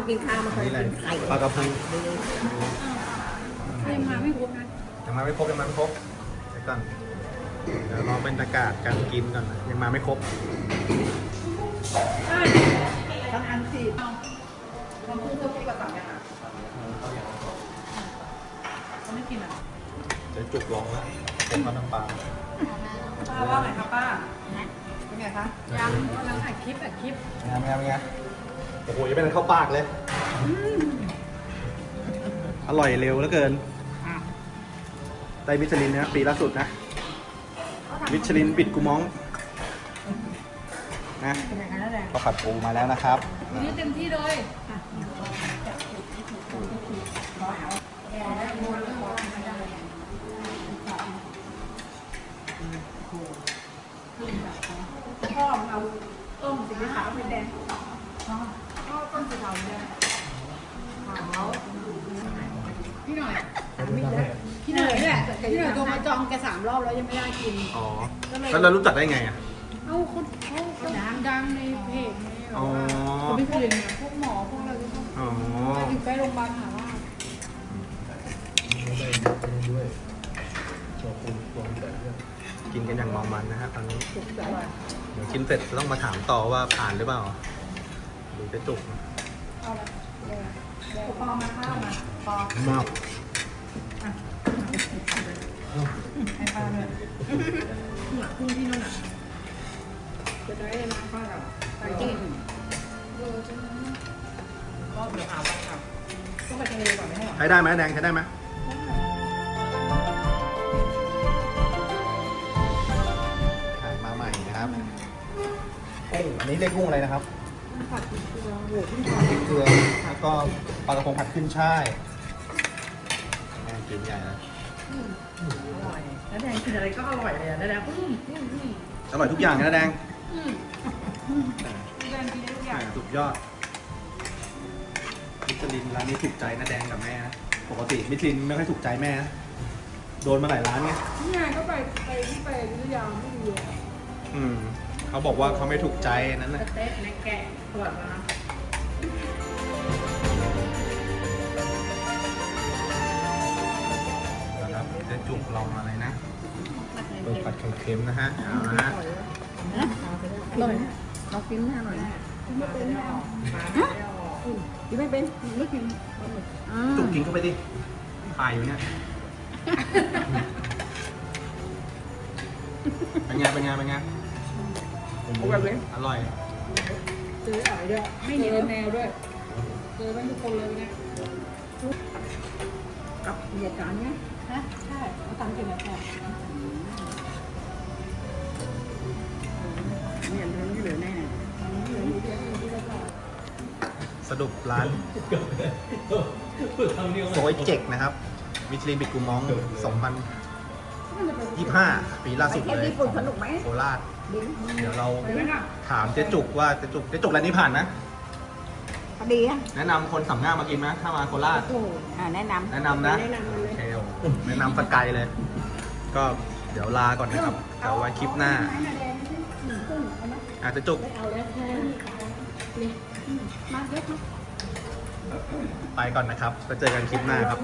มากินข้าวมาเคยนี่อะไรกินไข่ปลากระพงยังมาไม่ครบนะยังมาไม่ครบยังมาไม่ครบเดี๋ยวก่อนเดี๋ยวรอบรรยากาศการกินก่อนนะยังมาไม่ครบทั้งอันสี่มันพูดเพื่อพี่กระต่ายอะเขาไม่กินอะเจะจุกลองแล้วผมเอาน้ำปลาป้าว่าไงคะป้าเป็นไงคะยังกำลังอัดคลิปอัดคลิปงามงามงามโอ้โหยังเป็นเข้าปากเลย อร่อยเร็วเหลือเกินได้มิชลินนะปีล่าสุดนะ มิชลินบิดกูมองนะเป็นไงคะนั่นแหละก็ผัดปูมาแล้วนะครับทีนี้เต็มที่เลยพ่อมันเอาต้มสีขาวเป็นแดง ก็ต้นสีขาวเนี่ย พี่หน่อยพี่หน่อยนี่แหละพี่หน่อยโทรมาจองแกสามรอบแล้วยังไม่ได้กิน อ๋อแล้วเรารู้จักได้ไงอะ เอ้าเขาเขาดังดังในเพจในแบบอ๋อ ว่าคนที่กินเนี่ยพวกหมอพวกอะไรพวกอ๋ออยู่ใกล้โรงพยาบาลหาว่ากินกันอย่างเมามันนะฮะตอนนี้เดี๋ยวกินเสร็จจะต้องมาถามต่อว่าผ่านหรือเปล่าหรือจะจุก เอาละเดี๋ยวพอมาข้าวมาพอมากให้ป้าเลยหนักขึ้นที่นู่นอะจะได้มาป้ากับไปกินเออจะก็เดี๋ยวหาวันกลับก็ไปทะเลก่อนไม่ใหรอใช้ได้ไหมแดงใช้ได้ไหมมาใหม่นะครับกุ้งอันนี้เรียกกุ้งอะไรนะครับ ผัดเกลือโหพี่พริกเกลือแล้วก็ปลากระพงผัดขึ้นช่ายแม่งกินใหญ่นะอร่อยแล้วแดงกินอะไรก็อร่อยเลยอะแล้วแดงอืมอืมอืมอร่อยทุกอย่างนะแดงอืมแดงกินได้ทุกอย่างอะสุดยอดมิชลินร้านนี้ถูกใจนะแดงกับแม่นะปกติมิชลินไม่ค่อยถูกใจแม่นะโดนมาหลายร้านไง นี่ไงก็ไปไปที่ไปวิทยาไม่ดีอะอืม เขาบอกว่าเขาไม่ถูกใจนั้นสนะเต๊ะในแกะตรวจมานะครับเจะจุกลองอะไรนะเปิดผัดไข่เค็มนะฮะเอาละฮะอร่อยเรากินแน่หน่อยนะไม่เป็นแนวกินไม่เป็นไม่กินจุกกินเข้าไปดิถ่ายอยู่เนี่ยเป็นไงเป็นไงเป็นไง อร่อยเลยอร่อยเจออร่อยด้วยไม่เหนียวแนวด้วยเจอทั้งทุกคนเลยเนี่ยกับเหยียดกันเนี่ยฮะใช่เขาตังกินแล้วแค่เนี่ยเรื่องที่เหลือแน่สรุปร้านโซยเจกนะครับมิชลินบิดกูมอง 2025ปีล่าสุดเที่ยวเลยญี่ปุ่นสนุกไหมโคราชดีเดี๋ยวเราไปไหมล่ะถามเจ๊จุกว่าเจ๊จุกเจ๊จุกร้านนี้ผ่านไหมพอดีอะแนะนำคนสำงามากินไหมถ้ามาโคราชอ่าแนะนำแนะนำนะแนะนำมันโอเลยเคแนะนำสกายเลย ก็เดี๋ยวลาก่อนนะครับเดี๋ยวไว้คลิปหน้าอาจจะจุกเอาแล้วแค่นี่มาเยอะมาไปก่อนนะครับ แล้วเจอกันคลิปหน้าครับ